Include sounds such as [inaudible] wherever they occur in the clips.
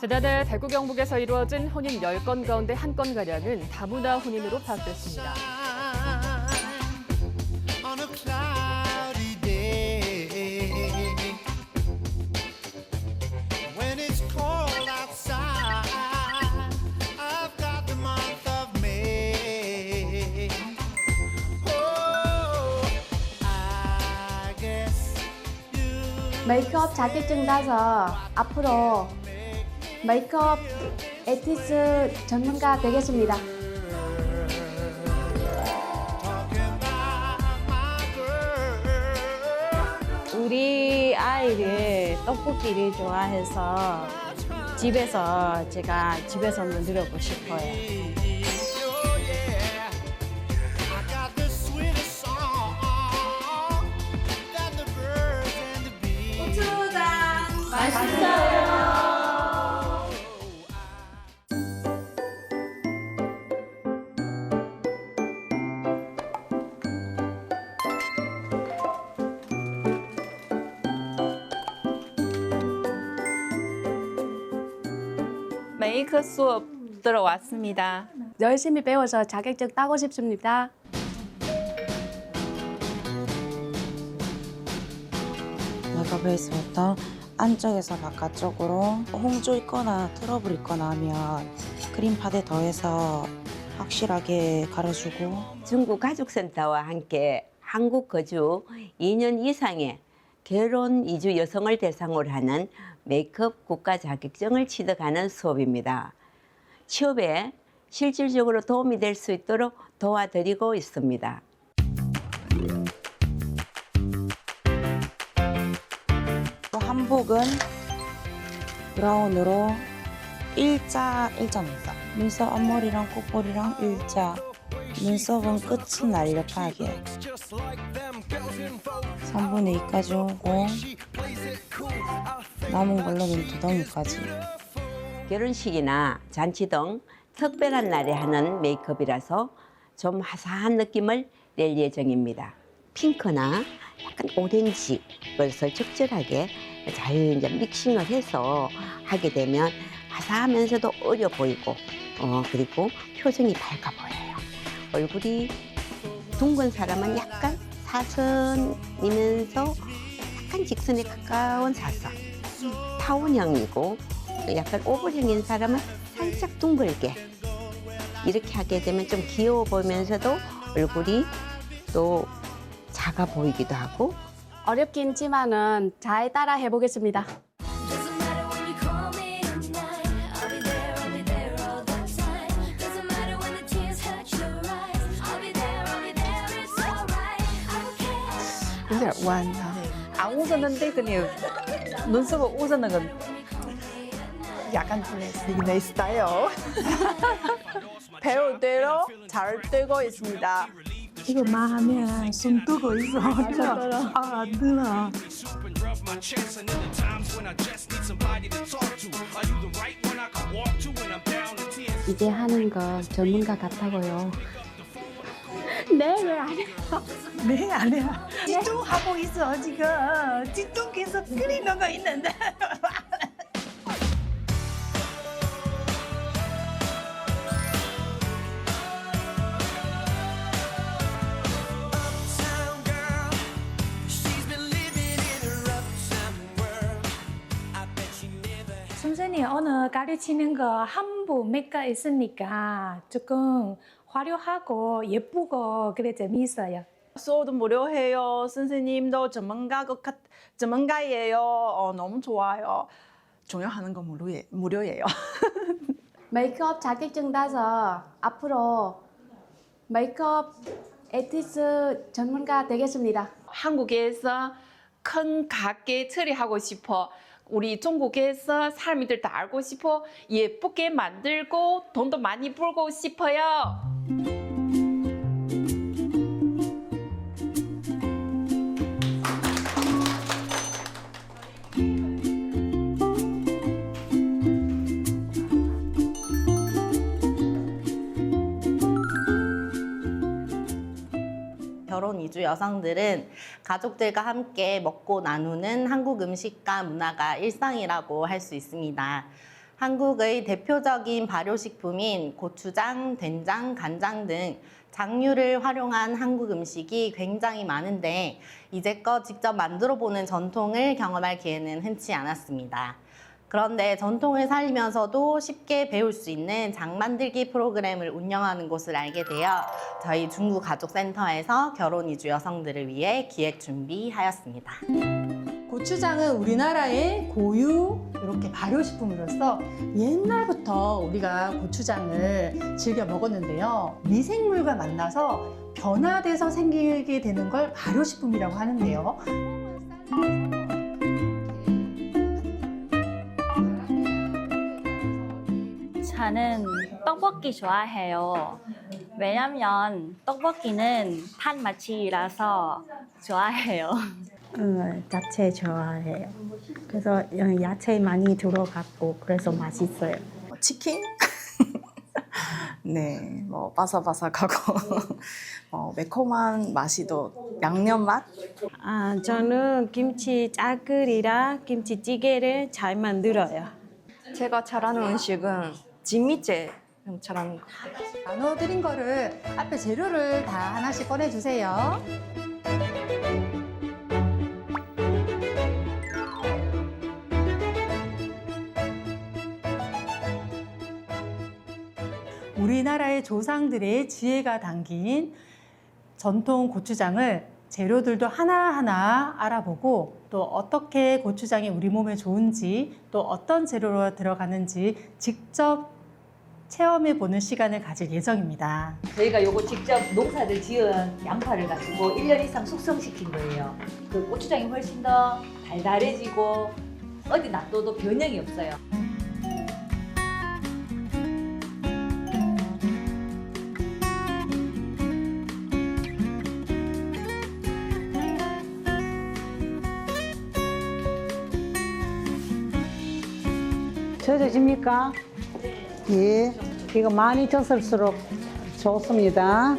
지난해 대구 경북에서 이루어진 혼인 10건 가운데 한 건가량은 다문화 혼인으로 파악됐습니다. 메이크업 자격증 따서 앞으로 메이크업 에티스 전문가 되겠습니다. 우리 아이를 떡볶이를 좋아해서 집에서 제가 집에서 만들어 보고 싶어요. 메이크 수업 들어왔습니다. 열심히 배워서 자격증 따고 싶습니다. 메이크업에서부터 안쪽에서 바깥쪽으로 홍조 있거나 트러블 있거나 하면 크림 파데 더해서 확실하게 가려주고 중국 가족센터와 함께 한국 거주 2년 이상의 결혼 이주 여성을 대상으로 하는 메이크업 국가 자격증을 취득하는 수업입니다. 취업에 실질적으로 도움이 될 수 있도록 도와드리고 있습니다. 또 한복은 브라운으로 일자 일자 눈썹 눈썹 앞머리랑 콧볼이랑 일자 눈썹은 끝이 날렵하게 3분의 2까지 오고 남은 걸로 눈두덩이까지 결혼식이나 잔치 등 특별한 날에 하는 메이크업이라서 좀 화사한 느낌을 낼 예정입니다. 핑크나 약간 오렌지 것을 적절하게 잘 이제 믹싱을 해서 하게 되면 화사하면서도 어려 보이고 어, 그리고 표정이 밝아 보여요. 얼굴이 둥근 사람은 약간 사선이면서 약간 직선에 가까운 사선. 타원형이고 약간 오블형인 사람은 살짝 둥글게 이렇게 하게 되면 좀 귀여워 보이면서도 얼굴이 또 작아 보이기도 하고 어렵긴 했지만은 잘 따라 해보겠습니다. Doesn't matter when you call me tonight. I'll be there, I'll be there all the time. Doesn't matter when the tears hurt your eyes. I'll be there, I'll be there, it's alright. I don't care. You got one. huh? 안 웃었는데 그냥 눈썹을 웃는 건 약간 네, 내 스타일. [laughs] 배울 대로 잘 뜨고 있습니다. 이거 말하면 손 뜨고 있어. 아, 안 들어. 이제 하는 거 전문가 같다고요. 네, 왜안 해요? 네, 아니야. 집중하고 있어, 지금. 집중해서 끓이는 거 있는데. 선생님, 오늘 가르치는 거 한부 몇 가 있으니까 조금 화려하고 예쁘고 그래 재미있어요. 수업도 무료해요. 선생님도 전문가 것 같, 전문가예요. 어, 너무 좋아요. 중요한 건 무료예, 무료예요. [laughs] 메이크업 자격증 따서 앞으로 메이크업 에티스 전문가 되겠습니다. 한국에서 큰 가게 처리하고 싶어. 우리 중국에서 사람들 다 알고 싶어. 예쁘게 만들고 돈도 많이 벌고 싶어요. 결혼 이주 여성들은 가족들과 함께 먹고 나누는 한국 음식과 문화가 일상이라고 할 수 있습니다. 한국의 대표적인 발효식품인 고추장, 된장, 간장 등 장류를 활용한 한국 음식이 굉장히 많은데 이제껏 직접 만들어 보는 전통을 경험할 기회는 흔치 않았습니다. 그런데 전통을 살리면서도 쉽게 배울 수 있는 장 만들기 프로그램을 운영하는 곳을 알게 되어 저희 중구 가족센터에서 결혼 이주 여성들을 위해 기획 준비하였습니다. 고추장은 우리나라의 고유 이렇게 발효식품으로서 옛날부터 우리가 고추장을 즐겨 먹었는데요. 미생물과 만나서 변화돼서 생기게 되는 걸 발효식품이라고 하는데요. 저는 떡볶이 좋아해요. 왜냐면 떡볶이는 탄 맛이라서 좋아해요. 어, 야채 좋아해요. 그래서 어, 야채 많이 들어갔고 그래서 맛있어요. 치킨? [laughs] 네, 뭐 바삭바삭하고 어, [laughs] 매콤한 맛이 또 양념 맛? 아, 저는 김치 짜글이랑 김치찌개를 잘 만들어요. 제가 잘하는 음식은 진미채 거. 나눠드린 거를 앞에 재료를 다 하나씩 꺼내주세요. 우리나라의 조상들의 지혜가 담긴 전통 고추장을 재료들도 하나하나 알아보고 또 어떻게 고추장이 우리 몸에 좋은지 또 어떤 재료로 들어가는지 직접 체험해 보는 시간을 가질 예정입니다. 저희가 요거 직접 농사를 지은 양파를 가지고 1년 이상 숙성시킨 거예요. 그 고추장이 훨씬 더 달달해지고 어디 놔둬도 변형이 없어요. 젖어집니까? 예. 이거 많이 젖을수록 좋습니다.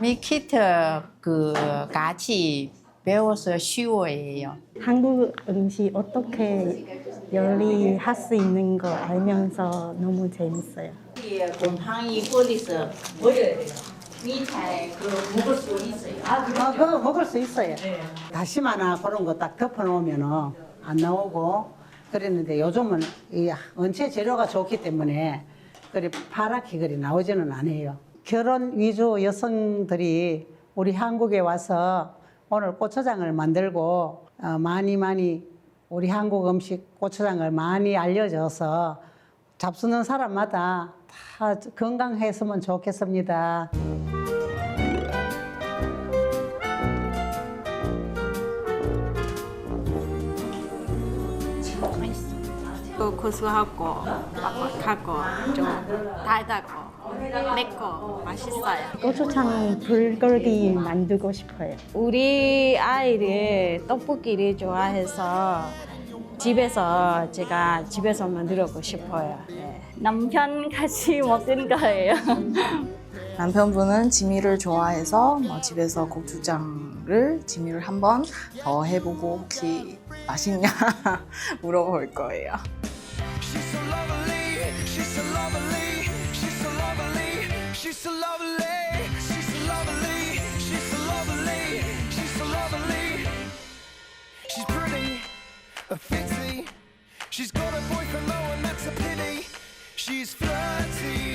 밀키트 그 같이 배워서 쉬워해요. 한국 음식 어떻게 요리할 수 있는 거 알면서 너무 재밌어요. 곰팡이 뿌리서 버려야 돼요. 밑에 그 먹을 수 있어요. 아, 아, 그거 먹을 수 있어요. 다시마나 그런 거 딱 덮어놓으면은 안 나오고 그랬는데 요즘은 이 원체 재료가 좋기 때문에 그리 파랗게 그리 나오지는 않아요. 결혼 위주 여성들이 우리 한국에 와서 오늘 고추장을 만들고 어, 많이 많이 우리 한국 음식 고추장을 많이 알려줘서 잡수는 사람마다 다 건강했으면 좋겠습니다. 또 고소하고 빡빡하고 좀 달다고 맵고 맛있어요. 고추장 불고기 만들고 싶어요. 우리 아이를 떡볶이를 좋아해서 집에서 제가 집에서 만들고 싶어요. 네. 남편 같이 [laughs] 먹는 거예요. 남편분은 지미를 좋아해서 뭐 집에서 고추장을 지미를 한번 더 해보고 혹시 맛있냐 [laughs] 물어볼 거예요. She's so lovely, she's so lovely, she's so lovely, she's so lovely, she's so lovely, she's so lovely, she's so lovely. She's pretty, a fitzy. She's got a boyfriend though, and that's a pity. She's flirty.